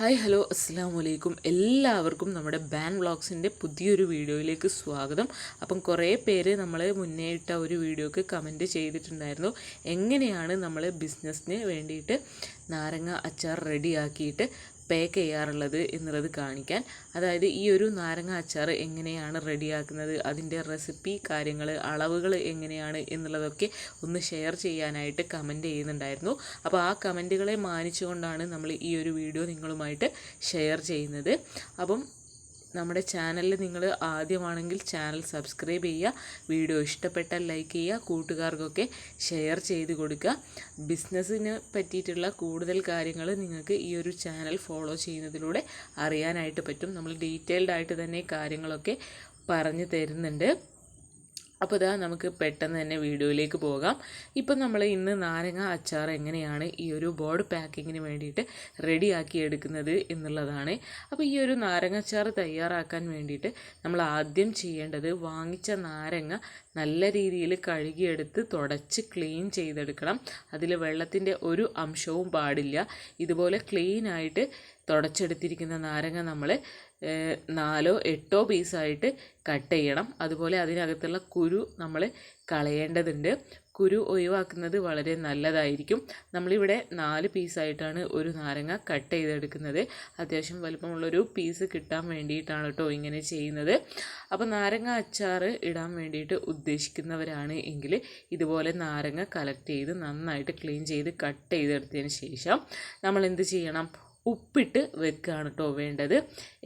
Hi hello അസ്സാം വലൈക്കും എല്ലാവർക്കും നമ്മുടെ ബാൻ വ്ളോഗ്സിന്റെ പുതിയൊരു വീഡിയോയിലേക്ക് സ്വാഗതം. അപ്പം കുറേ പേര് നമ്മൾ മുന്നേ ഇട്ട ഒരു വീഡിയോക്ക് കമന്റ് ചെയ്തിട്ടുണ്ടായിരുന്നു. എങ്ങനെയാണ് നമ്മൾ ബിസിനസ്സിന് വേണ്ടിയിട്ട് നാരങ്ങ അച്ചാർ റെഡിയാക്കിയിട്ട് പാക്ക് ചെയ്യാറുള്ളത് എന്നുള്ളത് കാണിക്കാൻ. അതായത് ഈ ഒരു നാരങ്ങ അച്ചാർ എങ്ങനെയാണ് റെഡിയാക്കുന്നത് അതിന്റെ റെസിപ്പി കാര്യങ്ങൾ അളവുകൾ എങ്ങനെയാണ് എന്നുള്ളതൊക്കെ ഒന്ന് ഷെയർ ചെയ്യാനായിട്ട് കമന്റ് ചെയ്യുന്നുണ്ടായിരുന്നു. അപ്പോൾ ആ കമന്റുകളെ മാനിച്ചുകൊണ്ടാണ് നമ്മൾ ഈ ഒരു വീഡിയോ നിങ്ങളുമായിട്ട് ഷെയർ ചെയ്യുന്നത്. അപ്പം നമ്മുടെ ചാനലിൽ നിങ്ങൾ ആദ്യമാണെങ്കിൽ ചാനൽ സബ്സ്ക്രൈബ് ചെയ്യുക വീഡിയോ ഇഷ്ടപ്പെട്ടാൽ ലൈക്ക് ചെയ്യുക കൂട്ടുകാർക്കൊക്കെ ഷെയർ ചെയ്ത് കൊടുക്കുക. ബിസിനസ്സിനെ പറ്റിയിട്ടുള്ള കൂടുതൽ കാര്യങ്ങൾ നിങ്ങൾക്ക് ഈ ഒരു ചാനൽ ഫോളോ ചെയ്യുന്നതിലൂടെ അറിയാനായിട്ട് പറ്റും. നമ്മൾ ഡീറ്റെയിൽഡ് ആയിട്ട് തന്നെ കാര്യങ്ങളൊക്കെ പറഞ്ഞു തരുന്നുണ്ട്. അപ്പോൾ ഇതാ നമുക്ക് പെട്ടെന്ന് തന്നെ വീഡിയോയിലേക്ക് പോകാം. ഇപ്പം നമ്മൾ ഇന്ന് നാരങ്ങ അച്ചാർ എങ്ങനെയാണ് ഈ ഒരു ബോർഡ് പാക്കിങ്ങിന് വേണ്ടിയിട്ട് റെഡിയാക്കി എടുക്കുന്നത് എന്നുള്ളതാണ്. അപ്പോൾ ഈ ഒരു നാരങ്ങ അച്ചാർ തയ്യാറാക്കാൻ വേണ്ടിയിട്ട് നമ്മൾ ആദ്യം ചെയ്യേണ്ടത് വാങ്ങിച്ച നാരങ്ങ നല്ല രീതിയിൽ കഴുകിയെടുത്ത് തുടച്ച് ക്ലീൻ ചെയ്തെടുക്കണം. അതിൽ വെള്ളത്തിന്റെ ഒരു അംശവും പാടില്ല. ഇതുപോലെ ക്ലീനായിട്ട് തുടച്ചെടുത്തിരിക്കുന്ന നാരങ്ങ നമ്മൾ നാലോ എട്ടോ പീസായിട്ട് കട്ട് ചെയ്യണം. അതുപോലെ അതിനകത്തുള്ള കുരു നമ്മൾ കളയേണ്ടതുണ്ട്. കുരു ഒഴിവാക്കുന്നത് വളരെ നല്ലതായിരിക്കും. നമ്മളിവിടെ നാല് പീസായിട്ടാണ് ഒരു നാരങ്ങ കട്ട് ചെയ്തെടുക്കുന്നത്. അത്യാവശ്യം വലുപ്പമുള്ളൊരു പീസ് കിട്ടാൻ വേണ്ടിയിട്ടാണ് കേട്ടോ ഇങ്ങനെ ചെയ്യുന്നത്. അപ്പോൾ നാരങ്ങ അച്ചാർ ഇടാൻ വേണ്ടിയിട്ട് ഉദ്ദേശിക്കുന്നവരാണ് എങ്കിൽ ഇതുപോലെ നാരങ്ങ കളക്ട് ചെയ്ത് നന്നായിട്ട് ക്ലീൻ ചെയ്ത് കട്ട് ചെയ്തെടുത്തതിന് ശേഷം നമ്മൾ എന്ത് ചെയ്യണം? ഉപ്പിട്ട് വെക്കുകയാണ് കേട്ടോ വേണ്ടത്.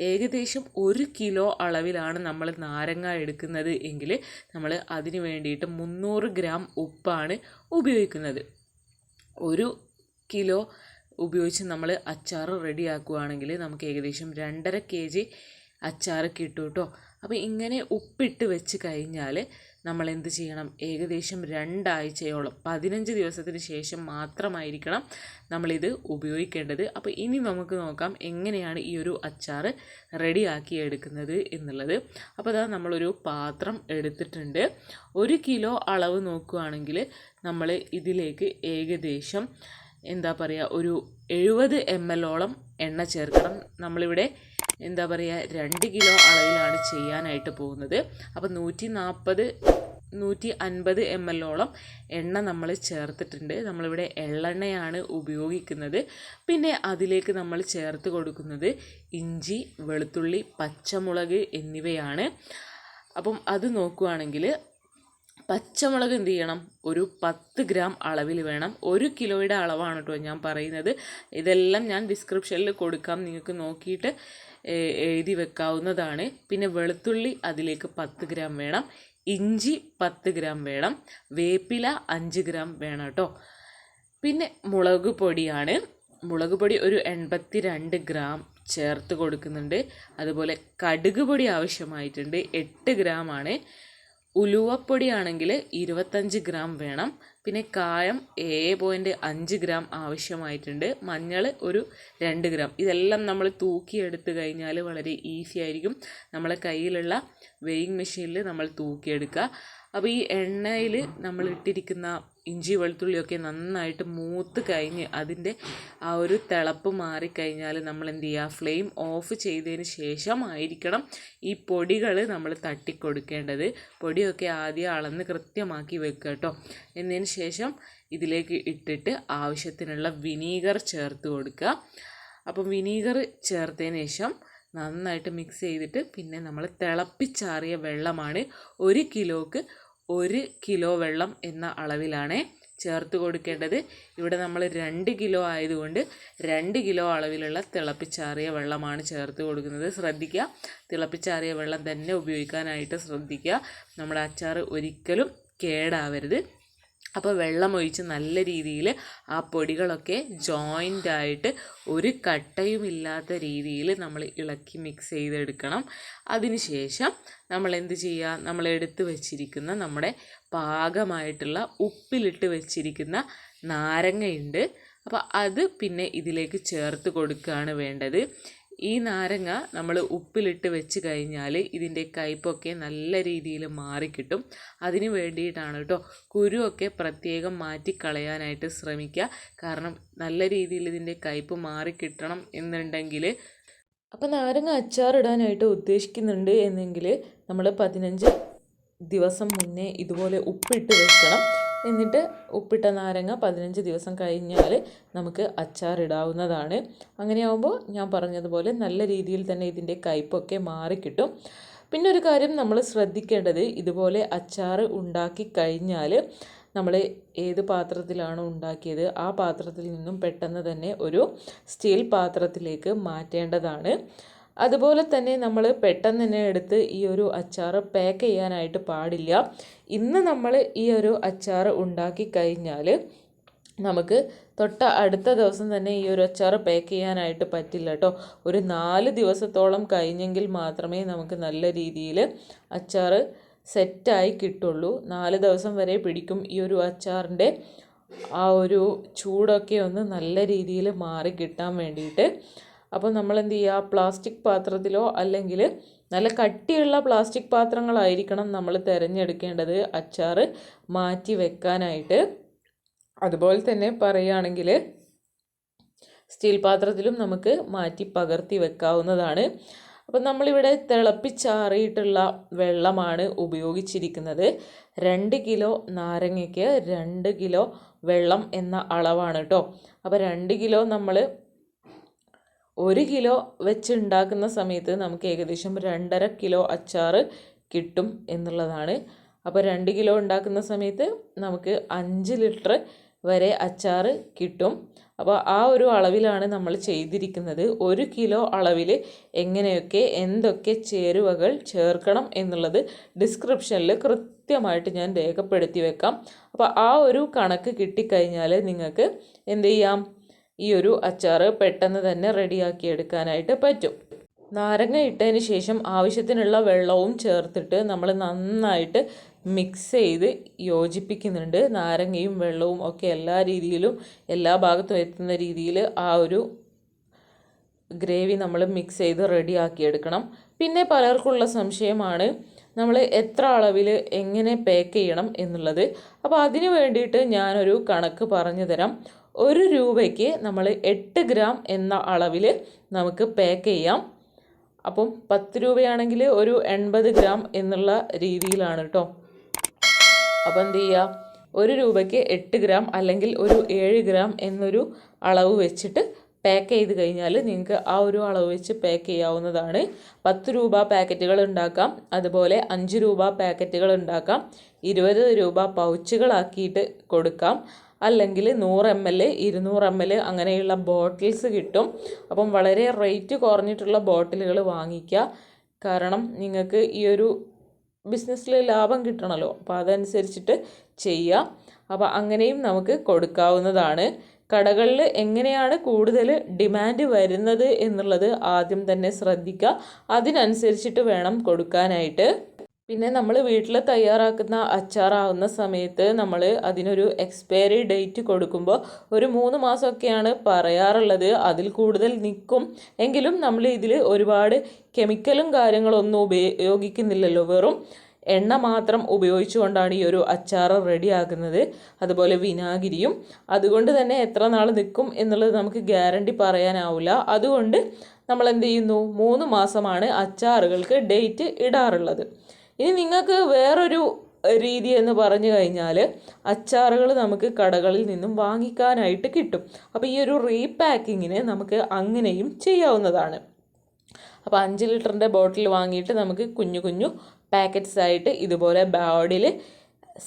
ഏകദേശം ഒരു കിലോ അളവിലാണ് നമ്മൾ നാരങ്ങ എടുക്കുന്നത് എങ്കിൽ നമ്മൾ അതിന് വേണ്ടിയിട്ട് മുന്നൂറ് ഗ്രാം ഉപ്പാണ് ഉപയോഗിക്കുന്നത്. ഒരു കിലോ ഉപയോഗിച്ച് നമ്മൾ അച്ചാർ റെഡിയാക്കുകയാണെങ്കിൽ നമുക്ക് ഏകദേശം രണ്ടര കെ ജി അച്ചാർ കിട്ടും കേട്ടോ അപ്പോൾ ഇങ്ങനെ ഉപ്പിട്ട് വെച്ച് കഴിഞ്ഞാൽ നമ്മൾ എന്ത് ചെയ്യണം? ഏകദേശം രണ്ടാഴ്ചയോളം പതിനഞ്ച് ദിവസത്തിന് ശേഷം മാത്രമായിരിക്കണം നമ്മളിത് ഉപയോഗിക്കേണ്ടത്. അപ്പോൾ ഇനി നമുക്ക് നോക്കാം എങ്ങനെയാണ് ഈ ഒരു അച്ചാർ റെഡിയാക്കി എടുക്കുന്നത് എന്നുള്ളത്. അപ്പോൾ അതാ നമ്മളൊരു പാത്രം എടുത്തിട്ടുണ്ട്. ഒരു കിലോ അളവ് നോക്കുകയാണെങ്കിൽ നമ്മൾ ഇതിലേക്ക് ഏകദേശം എന്താ പറയുക ഒരു എഴുപത് എം എല്ലോളം എണ്ണ ചേർക്കണം. നമ്മളിവിടെ എന്താ പറയുക രണ്ട് കിലോ അളവിലാണ് ചെയ്യാനായിട്ട് പോകുന്നത്. അപ്പോൾ നൂറ്റി നാൽപ്പത് നൂറ്റി അൻപത് എം എല്ലോളം എണ്ണ നമ്മൾ ചേർത്തിട്ടുണ്ട്. നമ്മളിവിടെ എള്ളെണ്ണയാണ് ഉപയോഗിക്കുന്നത്. പിന്നെ അതിലേക്ക് നമ്മൾ ചേർത്ത് കൊടുക്കുന്നത് ഇഞ്ചി വെളുത്തുള്ളി പച്ചമുളക് എന്നിവയാണ്. അപ്പം അത് നോക്കുകയാണെങ്കിൽ പച്ചമുളക് എന്ത് ചെയ്യണം? ഒരു പത്ത് ഗ്രാം അളവിൽ വേണം. ഒരു കിലോയുടെ അളവാണ് കേട്ടോ ഞാൻ പറയുന്നത്. ഇതെല്ലാം ഞാൻ ഡിസ്ക്രിപ്ഷനിൽ കൊടുക്കാം. നിങ്ങൾക്ക് നോക്കിയിട്ട് എഴുതി വെക്കാവുന്നതാണ്. പിന്നെ വെളുത്തുള്ളി അതിലേക്ക് പത്ത് ഗ്രാം വേണം. ഇഞ്ചി പത്ത് ഗ്രാം വേണം വേപ്പില അഞ്ച് ഗ്രാം വേണം കേട്ടോ പിന്നെ മുളക് പൊടിയാണ്. മുളക് പൊടി ഒരു എൺപത്തി രണ്ട് ഗ്രാം ചേർത്ത് കൊടുക്കുന്നുണ്ട്. അതുപോലെ കടുക് പൊടി ആവശ്യമായിട്ടുണ്ട് എട്ട് ഗ്രാം ആണ്. ഉലുവപ്പൊടിയാണെങ്കിൽ ഇരുപത്തഞ്ച് ഗ്രാം വേണം. പിന്നെ കായം ഏഴ് പോയിന്റ് അഞ്ച് ഗ്രാം ആവശ്യമായിട്ടുണ്ട്. മഞ്ഞൾ ഒരു രണ്ട് ഗ്രാം. ഇതെല്ലാം നമ്മൾ തൂക്കിയെടുത്ത് കഴിഞ്ഞാൽ വളരെ ഈസി ആയിരിക്കും. നമ്മളെ കയ്യിലുള്ള വെയിങ് മെഷീനിൽ നമ്മൾ തൂക്കിയെടുക്കുക. അപ്പോൾ ഈ എണ്ണയിൽ നമ്മൾ ഇട്ടിരിക്കുന്ന ഇഞ്ചി വെളുത്തുള്ളിയൊക്കെ നന്നായിട്ട് മൂത്ത് കഴിഞ്ഞ് അതിന്റെ ആ ഒരു തിളപ്പ് മാറിക്കഴിഞ്ഞാൽ നമ്മൾ എന്ത് ചെയ്യുക? ഫ്ലെയിം ഓഫ് ചെയ്തതിന് ശേഷമായിരിക്കണം ഈ പൊടികൾ നമ്മൾ തട്ടിക്കൊടുക്കേണ്ടത്. പൊടിയൊക്കെ ആദ്യം അളന്ന് കൃത്യമാക്കി വെക്കുക കേട്ടോ. എന്നതിന് ശേഷം ഇതിലേക്ക് ഇട്ടിട്ട് ആവശ്യത്തിനുള്ള വിനീഗർ ചേർത്ത് കൊടുക്കുക. അപ്പം വിനീഗർ ചേർത്തതിന് ശേഷം നന്നായിട്ട് മിക്സ് ചെയ്തിട്ട് പിന്നെ നമ്മൾ തിളപ്പിച്ചാറിയ വെള്ളമാണ് ഒരു കിലോക്ക് ഒരു കിലോ വെള്ളം എന്ന അളവിലാണ് ചേർത്ത് കൊടുക്കേണ്ടത്. ഇവിടെ നമ്മൾ രണ്ട് കിലോ ആയതുകൊണ്ട് രണ്ട് കിലോ അളവിലുള്ള തിളപ്പിച്ചാറിയ വെള്ളമാണ് ചേർത്ത് കൊടുക്കുന്നത്. ശ്രദ്ധിക്കുക. തിളപ്പിച്ചാറിയ വെള്ളം തന്നെ ഉപയോഗിക്കാനായിട്ട് ശ്രദ്ധിക്കുക. നമ്മുടെ അച്ചാർ ഒരിക്കലും കേടാവരുത്. അപ്പോൾ വെള്ളമൊഴിച്ച് നല്ല രീതിയിൽ ആ പൊടികളൊക്കെ ജോയിന്റ് ആയിട്ട് ഒരു കട്ടയും ഇല്ലാത്ത രീതിയിൽ നമ്മൾ ഇളക്കി മിക്സ് ചെയ്തെടുക്കണം. അതിനുശേഷം നമ്മൾ എന്ത് ചെയ്യുക? നമ്മൾ എടുത്ത് വെച്ചിരിക്കുന്ന നമ്മുടെ പാകമായിട്ടുള്ള ഉപ്പിലിട്ട് വെച്ചിരിക്കുന്ന നാരങ്ങയുണ്ട്. അപ്പോൾ അത് പിന്നെ ഇതിലേക്ക് ചേർത്ത് കൊടുക്കുകയാണ് വേണ്ടത്. ഈ നാരങ്ങ നമ്മൾ ഉപ്പിലിട്ട് വെച്ച് കഴിഞ്ഞാൽ ഇതിന്റെ കയ്പൊക്കെ നല്ല രീതിയിൽ മാറിക്കിട്ടും അതിന് വേണ്ടിയിട്ടാണ് കേട്ടോ കുരുവൊക്കെ പ്രത്യേകം മാറ്റി കളയാനായിട്ട് ശ്രമിക്കുക കാരണം നല്ല രീതിയിൽ ഇതിന്റെ കയ്പ് മാറിക്കിട്ടണം എന്നുണ്ടെങ്കിൽ അപ്പോൾ നാരങ്ങ അച്ചാറിടാനായിട്ട് ഉദ്ദേശിക്കുന്നുണ്ട് എന്നെങ്കിൽ നമ്മൾ പതിനഞ്ച് ദിവസം മുന്നേ ഇതുപോലെ ഉപ്പിട്ട് വെക്കണം. എന്നിട്ട് ഉപ്പിട്ട നാരങ്ങ പതിനഞ്ച് ദിവസം കഴിഞ്ഞാൽ നമുക്ക് അച്ചാറിടാവുന്നതാണ്. അങ്ങനെയാവുമ്പോൾ ഞാൻ പറഞ്ഞതുപോലെ നല്ല രീതിയിൽ തന്നെ ഇതിന്റെ കയ്പൊക്കെ മാറിക്കിട്ടും. പിന്നെ ഒരു കാര്യം നമ്മൾ ശ്രദ്ധിക്കേണ്ടത് ഇതുപോലെ അച്ചാർ ഉണ്ടാക്കി കഴിഞ്ഞാൽ നമ്മൾ ഏത് പാത്രത്തിലാണ് ഉണ്ടാക്കിയത് ആ പാത്രത്തിൽ നിന്നും പെട്ടെന്ന് തന്നെ ഒരു സ്റ്റീൽ പാത്രത്തിലേക്ക് മാറ്റേണ്ടതാണ്. അതുപോലെ തന്നെ നമ്മൾ പെട്ടെന്ന് തന്നെ എടുത്ത് ഈ ഒരു അച്ചാർ പാക്ക് ചെയ്യാനായിട്ട് പാടില്ല. ഇന്ന് നമ്മൾ ഈ ഒരു അച്ചാർ ഉണ്ടാക്കി കഴിഞ്ഞാൽ നമുക്ക് തൊട്ട അടുത്ത ദിവസം തന്നെ ഈ ഒരു അച്ചാർ പാക്ക് ചെയ്യാനായിട്ട് പറ്റില്ല കേട്ടോ ഒരു നാല് ദിവസത്തോളം കഴിഞ്ഞെങ്കിൽ മാത്രമേ നമുക്ക് നല്ല രീതിയിൽ അച്ചാർ സെറ്റായി കിട്ടുള്ളൂ. നാല് ദിവസം വരെ പിടിക്കും ഈ ഒരു അച്ചാറിന്റെ ആ ഒരു ചൂടൊക്കെ ഒന്ന് നല്ല രീതിയിൽ മാറി കിട്ടാൻ വേണ്ടിയിട്ട്. അപ്പോൾ നമ്മൾ എന്ത് ചെയ്യുക പ്ലാസ്റ്റിക് പാത്രത്തിലോ അല്ലെങ്കിൽ നല്ല കട്ടിയുള്ള പ്ലാസ്റ്റിക് പാത്രങ്ങളായിരിക്കണം നമ്മൾ തിരഞ്ഞെടുക്കേണ്ടത് അച്ചാർ മാറ്റി വെക്കാനായിട്ട്. അതുപോലെ തന്നെ പറയുകയാണെങ്കിൽ സ്റ്റീൽ പാത്രത്തിലും നമുക്ക് മാറ്റി പകർത്തി വെക്കാവുന്നതാണ്. അപ്പം നമ്മളിവിടെ തിളപ്പിച്ചാറിയിട്ടുള്ള വെള്ളമാണ് ഉപയോഗിച്ചിരിക്കുന്നത്. രണ്ട് കിലോ നാരങ്ങയ്ക്ക് രണ്ട് കിലോ വെള്ളം എന്ന അളവാണ് കേട്ടോ. അപ്പോൾ രണ്ട് കിലോ നമ്മൾ ഒരു കിലോ വെച്ച് ഉണ്ടാക്കുന്ന സമയത്ത് നമുക്ക് ഏകദേശം രണ്ടര കിലോ അച്ചാർ കിട്ടും എന്നുള്ളതാണ്. അപ്പോൾ രണ്ട് കിലോ ഉണ്ടാക്കുന്ന സമയത്ത് നമുക്ക് അഞ്ച് ലിറ്റർ വരെ അച്ചാർ കിട്ടും. അപ്പോൾ ആ ഒരു അളവിലാണ് നമ്മൾ ചെയ്തിരിക്കുന്നത്. ഒരു കിലോ അളവിൽ എങ്ങനെയൊക്കെ എന്തൊക്കെ ചേരുവകൾ ചേർക്കണം എന്നുള്ളത് ഡിസ്ക്രിപ്ഷനിൽ കൃത്യമായിട്ട് ഞാൻ രേഖപ്പെടുത്തി വെക്കാം. അപ്പോൾ ആ ഒരു കണക്ക് കിട്ടിക്കഴിഞ്ഞാൽ നിങ്ങൾക്ക് എന്ത് ചെയ്യാം? ഈ ഒരു അച്ചാർ പെട്ടെന്ന് തന്നെ റെഡിയാക്കി എടുക്കാനായിട്ട് പറ്റും. നാരങ്ങ ഇട്ടതിന് ശേഷം ആവശ്യത്തിനുള്ള വെള്ളവും ചേർത്തിട്ട് നമ്മൾ നന്നായിട്ട് മിക്സ് ചെയ്ത് യോജിപ്പിക്കുന്നുണ്ട്. നാരങ്ങയും വെള്ളവും ഒക്കെ എല്ലാ രീതിയിലും എല്ലാ ഭാഗത്തും എത്തുന്ന രീതിയിൽ ആ ഒരു ഗ്രേവി നമ്മൾ മിക്സ് ചെയ്ത് റെഡിയാക്കി എടുക്കണം പിന്നെ പലർക്കുള്ള സംശയമാണ് നമ്മൾ എത്ര അളവിൽ എങ്ങനെ പാക്ക് ചെയ്യണം എന്നുള്ളത്. അപ്പോൾ അതിന് വേണ്ടിയിട്ട് ഞാനൊരു കണക്ക് പറഞ്ഞു തരാം ഒരു രൂപയ്ക്ക് നമ്മൾ എട്ട് ഗ്രാം എന്ന അളവിൽ നമുക്ക് പാക്ക് ചെയ്യാം. അപ്പം പത്ത് രൂപയാണെങ്കിൽ ഒരു എൺപത് ഗ്രാം എന്നുള്ള രീതിയിലാണ് കേട്ടോ അപ്പോൾ എന്ത് ചെയ്യുക ഒരു രൂപയ്ക്ക് എട്ട് ഗ്രാം അല്ലെങ്കിൽ ഒരു ഏഴ് ഗ്രാം എന്നൊരു അളവ് വെച്ചിട്ട് പാക്ക് ചെയ്ത് കഴിഞ്ഞാൽ നിങ്ങൾക്ക് ആ ഒരു അളവ് വെച്ച് പാക്ക് ചെയ്യാവുന്നതാണ്. പത്ത് രൂപ പാക്കറ്റുകൾ ഉണ്ടാക്കാം. അതുപോലെ അഞ്ച് രൂപ പാക്കറ്റുകൾ ഉണ്ടാക്കാം. ഇരുപത് രൂപ പൗച്ചുകളാക്കിയിട്ട് കൊടുക്കാം. അല്ലെങ്കിൽ നൂറ് എം എൽ ഇരുന്നൂറ് എം എൽ അങ്ങനെയുള്ള ബോട്ടിൽസ് കിട്ടും. അപ്പം വളരെ റേറ്റ് കുറഞ്ഞിട്ടുള്ള ബോട്ടിലുകൾ വാങ്ങിക്കുക. കാരണം നിങ്ങൾക്ക് ഈ ഒരു ബിസിനസ്സിൽ ലാഭം കിട്ടണമല്ലോ അപ്പോൾ അതനുസരിച്ചിട്ട് ചെയ്യുക. അപ്പോൾ അങ്ങനെയും നമുക്ക് കൊടുക്കാവുന്നതാണ്. കടകളിൽ എങ്ങനെയാണ് കൂടുതൽ ഡിമാൻഡ് വരുന്നത് എന്നുള്ളത് ആദ്യം തന്നെ ശ്രദ്ധിക്കുക. അതിനനുസരിച്ചിട്ട് വേണം കൊടുക്കാനായിട്ട്. പിന്നെ നമ്മൾ വീട്ടിൽ തയ്യാറാക്കുന്ന അച്ചാറാവുന്ന സമയത്ത് നമ്മൾ അതിനൊരു എക്സ്പയറി ഡേറ്റ് കൊടുക്കുമ്പോൾ ഒരു മൂന്ന് മാസമൊക്കെയാണ് പറയാറുള്ളത്. അതിൽ കൂടുതൽ നിൽക്കും എങ്കിലും നമ്മൾ ഇതിൽ ഒരുപാട് കെമിക്കലും കാര്യങ്ങളൊന്നും ഉപയോഗിക്കുന്നില്ലല്ലോ. വെറും എണ്ണ മാത്രം ഉപയോഗിച്ചുകൊണ്ടാണ് ഈ ഒരു അച്ചാർ റെഡിയാക്കുന്നത് അതുപോലെ വിനാഗിരിയും. അതുകൊണ്ട് തന്നെ എത്ര നാൾ നിൽക്കും എന്നുള്ളത് നമുക്ക് ഗ്യാരണ്ടി പറയാനാവില്ല അതുകൊണ്ട് നമ്മൾ എന്ത് ചെയ്യുന്നു? മൂന്ന് മാസമാണ് അച്ചാറുകൾക്ക് ഡേറ്റ് ഇടാറുള്ളത്. ഇനി നിങ്ങൾക്ക് വേറൊരു രീതി എന്ന് പറഞ്ഞു കഴിഞ്ഞാൽ അച്ചാറുകൾ നമുക്ക് കടകളിൽ നിന്നും വാങ്ങിക്കാനായിട്ട് കിട്ടും. അപ്പോൾ ഈ ഒരു റീപാക്കിങ്ങിന് നമുക്ക് അങ്ങനെയും ചെയ്യാവുന്നതാണ്. അപ്പോൾ അഞ്ച് ലിറ്ററിന്റെ ബോട്ടിൽ വാങ്ങിയിട്ട് നമുക്ക് കുഞ്ഞു കുഞ്ഞു പാക്കറ്റ്സ് ആയിട്ട് ഇതുപോലെ ബാഡിൽ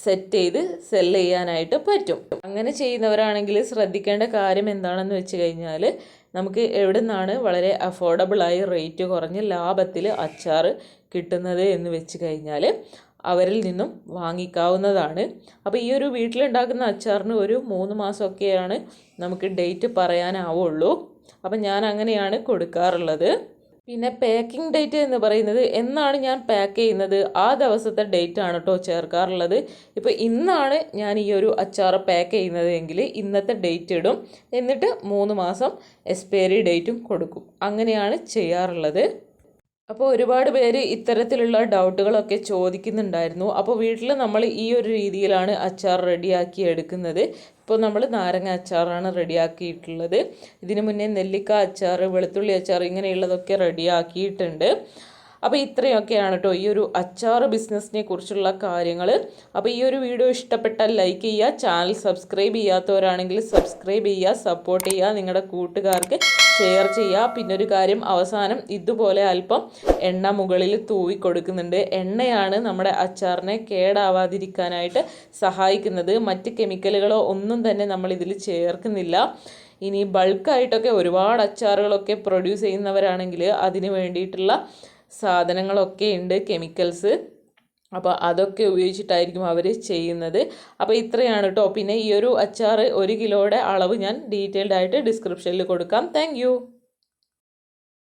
സെറ്റ് ചെയ്ത് സെൽ ചെയ്യാനായിട്ട് പറ്റും. അങ്ങനെ ചെയ്യുന്നവരാണെങ്കിൽ ശ്രദ്ധിക്കേണ്ട കാര്യം എന്താണെന്ന് വെച്ച് കഴിഞ്ഞാൽ നമുക്ക് എവിടെ നിന്നാണ് വളരെ അഫോർഡബിളായി റേറ്റ് കുറഞ്ഞ് ലാഭത്തിൽ അച്ചാർ കിട്ടുന്നത് എന്ന് വെച്ച് കഴിഞ്ഞാൽ അവരിൽ നിന്നും വാങ്ങിക്കാവുന്നതാണ്. അപ്പോൾ ഈ ഒരു വീട്ടിലുണ്ടാക്കുന്ന അച്ചാറിന് ഒരു മൂന്ന് മാസമൊക്കെയാണ് നമുക്ക് ഡേറ്റ് പറയാനാവുള്ളൂ. അപ്പം ഞാൻ അങ്ങനെയാണ് കൊടുക്കാറുള്ളത്. പിന്നെ പാക്കിംഗ് ഡേറ്റ് എന്ന് പറയുന്നത് എന്നാണ് ഞാൻ പാക്ക് ചെയ്യുന്നത്. ആ ദിവസത്തെ ഡേറ്റ് ആണ് കേട്ടോ ചേർക്കാറുള്ളത്. ഇപ്പോൾ ഇന്നാണ് ഞാൻ ഈ ഒരു അച്ചാർ പാക്ക് ചെയ്യുന്നത് എങ്കിൽ ഇന്നത്തെ ഡേറ്റ് ഇടും. എന്നിട്ട് മൂന്ന് മാസം എക്സ്പയറി ഡേറ്റും കൊടുക്കും. അങ്ങനെയാണ് ചെയ്യാറുള്ളത്. അപ്പോൾ ഒരുപാട് പേര് ഇത്തരത്തിലുള്ള ഡൗട്ടുകളൊക്കെ ചോദിക്കുന്നുണ്ടായിരുന്നു. അപ്പോൾ വീട്ടിൽ നമ്മൾ ഈ ഒരു രീതിയിലാണ് അച്ചാർ റെഡിയാക്കി എടുക്കുന്നത്. ഇപ്പോൾ നമ്മൾ നാരങ്ങ അച്ചാറാണ് റെഡിയാക്കിയിട്ടുള്ളത്. ഇതിനു മുന്നേ നെല്ലിക്ക അച്ചാർ വെളുത്തുള്ളി അച്ചാർ ഇങ്ങനെയുള്ളതൊക്കെ റെഡിയാക്കിയിട്ടുണ്ട്. അപ്പോൾ ഇത്രയൊക്കെയാണ് കേട്ടോ ഈ ഒരു അച്ചാർ ബിസിനസ്സിനെ കുറിച്ചുള്ള കാര്യങ്ങൾ അപ്പോൾ ഈ ഒരു വീഡിയോ ഇഷ്ടപ്പെട്ടാൽ ലൈക്ക് ചെയ്യുക ചാനൽ സബ്സ്ക്രൈബ് ചെയ്യാത്തവരാണെങ്കിൽ സബ്സ്ക്രൈബ് ചെയ്യുക സപ്പോർട്ട് ചെയ്യുക നിങ്ങളുടെ കൂട്ടുകാർക്ക്. ഷെയർ ചെയ്യുക. പിന്നെ ഒരു കാര്യം അവസാനം ഇതുപോലെ അല്പം എണ്ണ മുകളിൽ തൂവി കൊടുക്കുന്നുണ്ട്. എണ്ണയാണ് നമ്മുടെ അച്ചാറിനെ കേടാവാതിരിക്കാനായിട്ട് സഹായിക്കുന്നത്. മറ്റ് കെമിക്കലുകളോ ഒന്നും തന്നെ നമ്മൾ ഇതിൽ ചേർക്കുന്നില്ല. ഇനി ബൾക്കായിട്ടൊക്കെ ഒരുപാട് അച്ചാറുകളൊക്കെ പ്രൊഡ്യൂസ് ചെയ്യുന്നവരാണെങ്കിൽ അതിന് വേണ്ടിയിട്ടുള്ള സാധനങ്ങളൊക്കെ ഉണ്ട് കെമിക്കൽസ് അപ്പോൾ അതൊക്കെ ഉപയോഗിച്ചിട്ടായിരിക്കും അവർ ചെയ്യുന്നത്. അപ്പോൾ ഇത്രയാണ് കേട്ടോ. പിന്നെ ഈ ഒരു അച്ചാർ ഒരു കിലോയുടെ അളവ് ഞാൻ ഡീറ്റെയിൽഡ് ആയിട്ട് ഡിസ്ക്രിപ്ഷനിൽ കൊടുക്കാം. താങ്ക്